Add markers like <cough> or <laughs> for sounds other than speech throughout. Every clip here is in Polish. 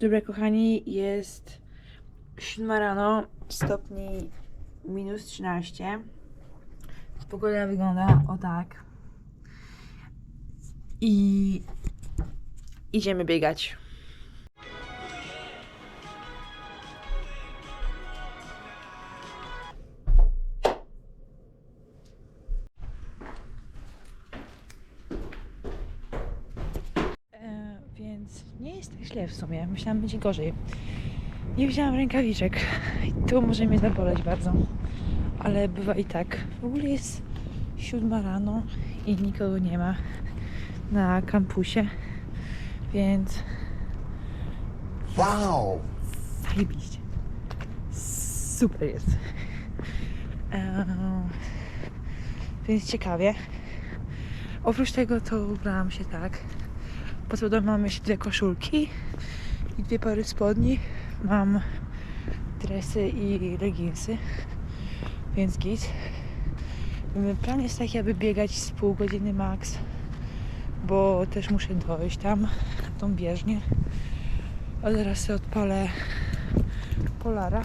Dobra, kochani, jest 7 rano, stopni minus 13. Pogoda wygląda o tak. I idziemy biegać. Więc nie jest tak źle w sumie. Myślałam, będzie gorzej. Nie wzięłam rękawiczek. I to może mnie zaboleć bardzo. Ale bywa i tak. W ogóle jest siódma rano i nikogo nie ma na kampusie. Więc Wow! zajebiście. Super jest. Eee, więc ciekawie. Oprócz tego to ubrałam się tak. Pod spodem mam jeszcze dwie koszulki i dwie pary spodni. Mam dresy i leginsy, więc git. Plan jest taki, aby biegać z pół godziny max, bo też muszę dojść tam, na tą bieżnię. A teraz sobie odpalę Polara,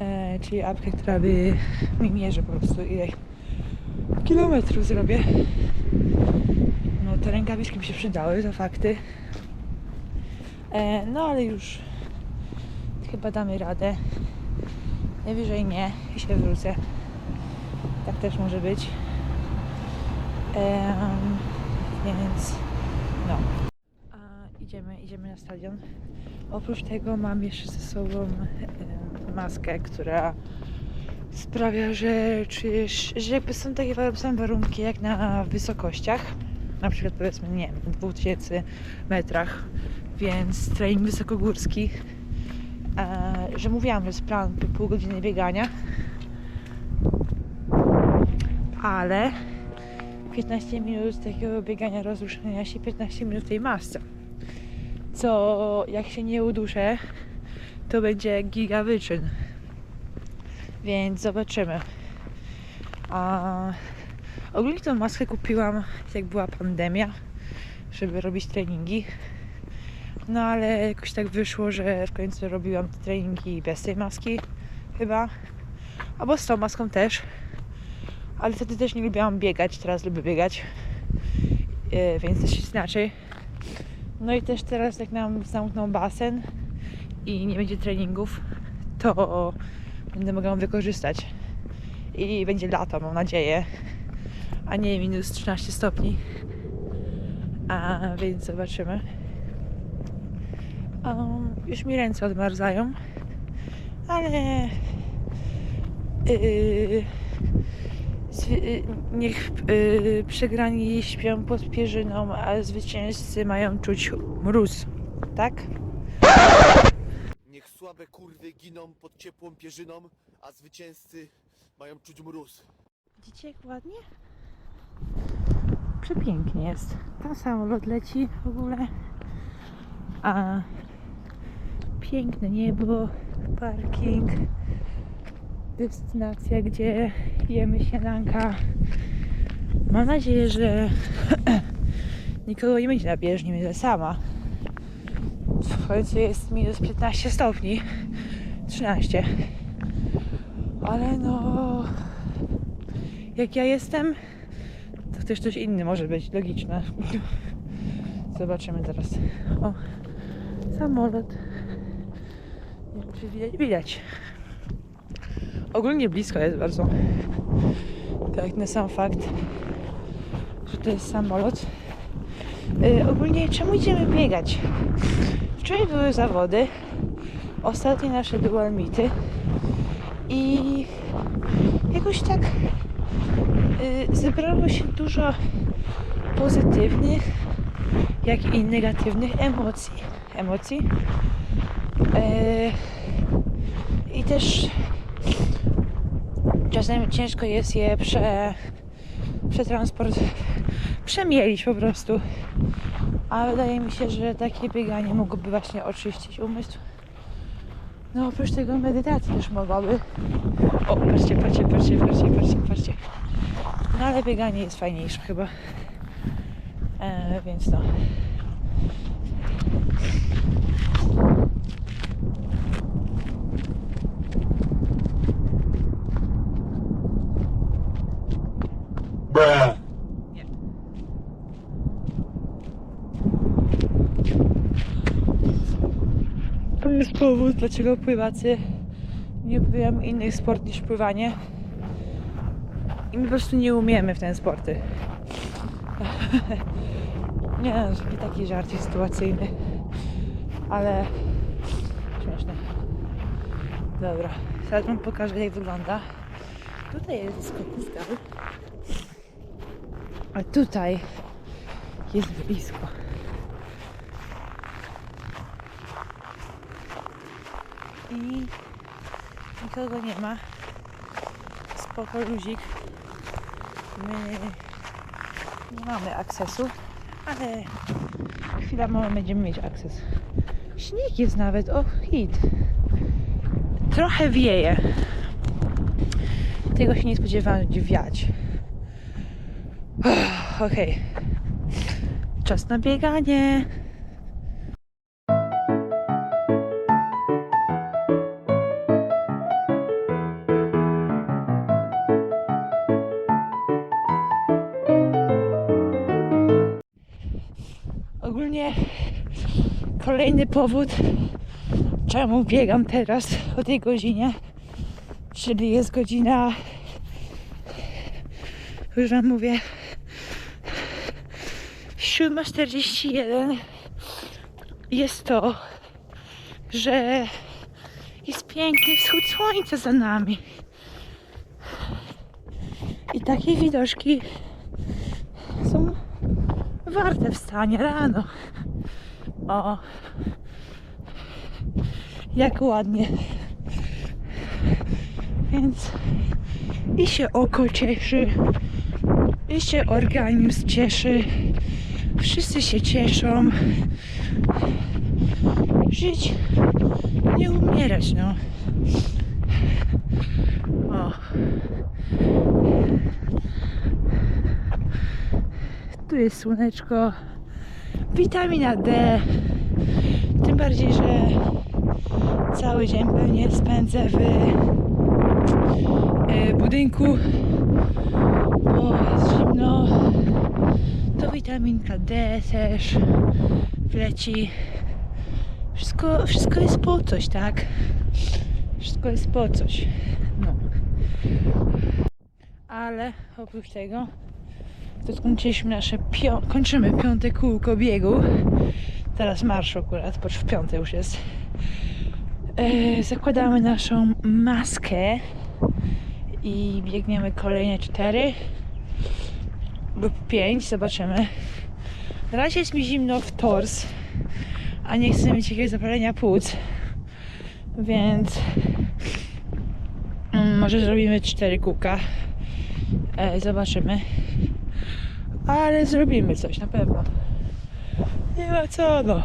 e, czyli apkę, która by mi mierzy po prostu ile kilometrów zrobię. Rękawiczki mi się przydały, to fakty. E, no ale już chyba damy radę. Najwyżej nie i się wrócę. Tak też może być. Em, więc no. A idziemy, idziemy na stadion. Oprócz tego mam jeszcze ze sobą em, maskę, która sprawia, że czujesz, że jakby są takie same warunki jak na wysokościach. Na przykład powiedzmy, nie wiem, 2000 metrach, więc trening wysokogórski. E, że mówiłam, że jest plan pół godziny biegania. Ale 15 minut takiego biegania, rozruszania się, 15 minut tej masce. Co jak się nie uduszę, to będzie giga wyczyn. Więc zobaczymy. A ogólnie tą maskę kupiłam jak była pandemia, żeby robić treningi. No ale jakoś tak wyszło, że w końcu robiłam te treningi bez tej maski chyba. Albo z tą maską też. Ale wtedy też nie lubiłam biegać, teraz lubię biegać. Yy, więc też jest inaczej. No i też teraz jak nam zamkną basen i nie będzie treningów, to będę mogła ją wykorzystać. I będzie lato, mam nadzieję. A nie minus 13 stopni. A więc zobaczymy. Um, już mi ręce odmarzają. Ale yy, yy, niech yy, przegrani śpią pod pierzyną, a zwycięzcy mają czuć mróz. Tak? Niech słabe kurwy giną pod ciepłą pierzyną, a zwycięzcy mają czuć mróz. Widzicie jak ładnie? Przepięknie jest. Tam samolot leci w ogóle. A piękne niebo, parking, destynacja, gdzie jemy śniadanka. Mam nadzieję, że <clears throat> nikogo nie będzie na bieżni, będę sama. W końcu jest minus 15 stopni. 13. Ale no jak ja jestem, ktoś inny może być, logiczne. Zobaczymy teraz. O, samolot. Nie wiem, czy widać. Widać. Ogólnie blisko jest bardzo. Tak, na sam fakt, że to jest samolot. Yy, ogólnie czemu idziemy biegać? Wczoraj były zawody. Ostatnie nasze dual meety. I jakoś tak zebrało się dużo pozytywnych, jak i negatywnych emocji. emocji. E, I też czasem ciężko jest je prze, przetransport, przemielić po prostu. A wydaje mi się, że takie bieganie mogłoby właśnie oczyścić umysł. No oprócz tego medytacji też mogłaby. O, patrzcie, patrzcie, patrzcie, patrzcie, patrzcie, patrzcie. No ale bieganie jest fajniejsze chyba. E, więc no. Bruh. Powód, dlaczego pływacy nie uprawiają innych sport niż pływanie. I my po prostu nie umiemy w ten sporty. <laughs> nie no, taki, żarcie sytuacyjny. Ale śmieszne. Dobra, teraz wam pokażę jak wygląda. Tutaj jest skokówka. A tutaj jest blisko. I nikogo nie ma. Spoko luzik. My nie mamy akcesu, ale chwila moment będziemy mieć akces. Śnieg jest nawet, o hit. Trochę wieje. Tego się nie spodziewałam, wiać. Okej. Czas na bieganie. Ogólnie kolejny powód, czemu biegam teraz o tej godzinie, czyli jest godzina, już wam mówię, 7.41. Jest to, że jest piękny wschód słońca za nami. I takie widoczki są warte wstania rano. O, jak ładnie. Więc i się oko cieszy, i się organizm cieszy. Wszyscy się cieszą. Żyć, nie umierać, no. O. Tu jest słoneczko. Witamina D. Tym bardziej, że cały dzień pewnie spędzę w e, budynku, bo jest zimno. To witaminka D też wleci. Wszystko, wszystko jest po coś, tak? Wszystko jest po coś. No. Ale oprócz tego to skończyliśmy nasze pio- kończymy piąte kółko biegu. Teraz marsz akurat, bo w piąte już jest. E, zakładamy naszą maskę i biegniemy kolejne cztery lub pięć, zobaczymy. Na razie jest mi zimno w tors, a nie chcę mieć jakiegoś zapalenia płuc, więc mm, może zrobimy cztery kółka. E, zobaczymy. Ale zrobimy coś na pewno. Nie ma co, no.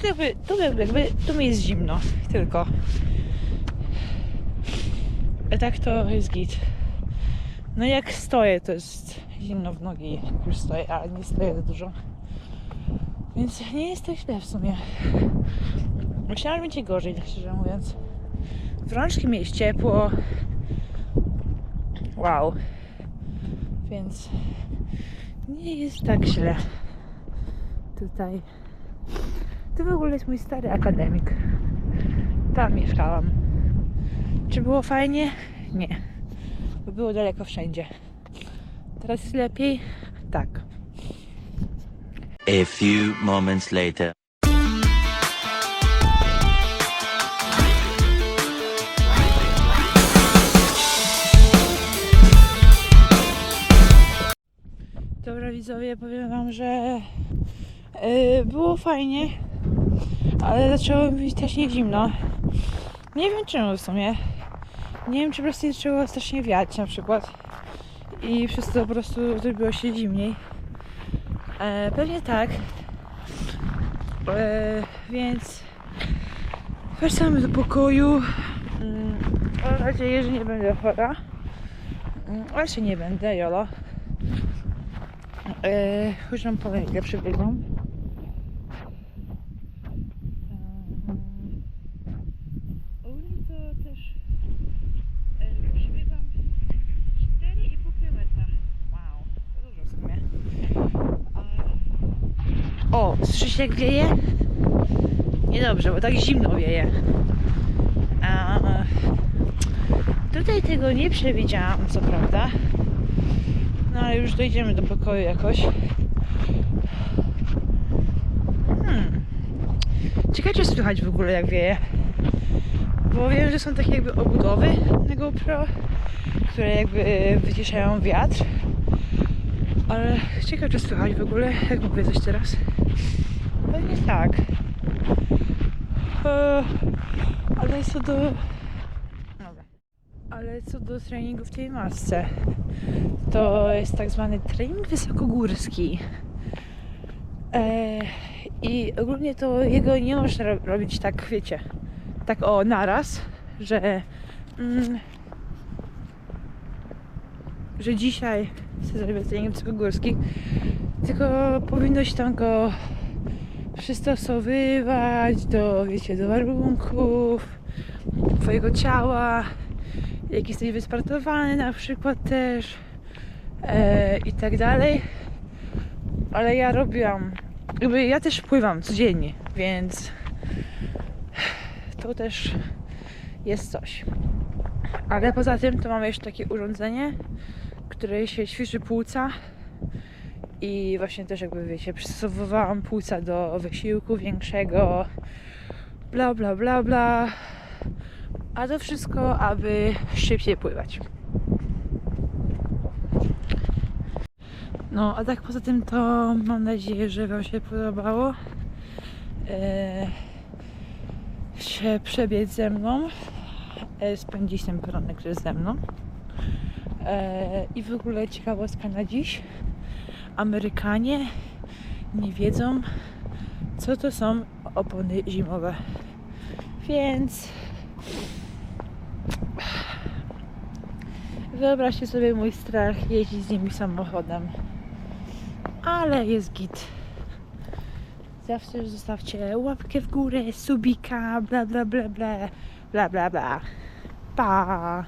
Tu jakby, tu jakby, tu mi jest zimno, tylko. A tak to jest git. No jak stoję, to jest zimno w nogi, jak już stoję, ale nie stoję za dużo. Więc nie jest tak źle w sumie. Myślałam, że będzie gorzej, tak szczerze mówiąc. W rączki mi jest ciepło. Wow. Więc nie jest tak źle. Tutaj. To w ogóle jest mój stary akademik. Tam mieszkałam. Czy było fajnie? Nie. Bo było daleko wszędzie. Teraz jest lepiej? Tak. A few moments later. Widzowie, powiem wam, że yy, było fajnie, ale zaczęło mi też nie zimno. Nie wiem czemu w sumie. Nie wiem, czy po prostu zaczęło strasznie wiać na przykład. I przez to po prostu zrobiło się zimniej. E, pewnie tak. E, więc wracamy do pokoju. Mm, Mam nadzieję, że nie będę chora. Mm, Ale się nie będę, jolo. Eee, już wam powiem, jak ja przebiegłam. Ogólnie to też przebiegłam 4,5 km. Wow, to dużo w sumie. A... O, słyszycie jak wieje? niedobrze, bo tak zimno wieje. A tutaj tego nie przewidziałam, co prawda. No ale już dojdziemy do pokoju jakoś. Hmm. Ciekawe, czy słychać w ogóle jak wieje. Bo wiem, że są takie jakby obudowy na GoPro, które jakby wyciszają wiatr. Ale ciekawe, czy słychać w ogóle, jak mówię coś teraz. Pewnie tak. E, ale co do... Ale co do treningu w tej masce, to jest tak zwany trening wysokogórski. E, I ogólnie to jego nie można ro- robić tak, wiecie, tak o naraz, że mm, że dzisiaj chcę zrobić trening wysokogórski, tylko powinno się tam go przystosowywać do, wiecie, do warunków twojego ciała, jak jesteś wystartowany na przykład też e, i tak dalej. Ale ja robiłam, jakby ja też pływam codziennie, więc to też jest coś. Ale poza tym to mamy jeszcze takie urządzenie, które się ćwiczy płuca i właśnie też jakby wiecie, przystosowywałam płuca do wysiłku większego, bla bla bla bla. A to wszystko, aby szybciej pływać. No, a tak poza tym to mam nadzieję, że Wam się podobało. Eee, się przebiec ze mną, e, spędzić ten poranek ze mną. E, I w ogóle ciekawostka na dziś. Amerykanie nie wiedzą, co to są opony zimowe. Więc wyobraźcie sobie mój strach jeździć z nimi samochodem. Ale jest git. Zawsze zostawcie łapkę w górę, subika, bla bla bla bla, bla bla bla. Pa!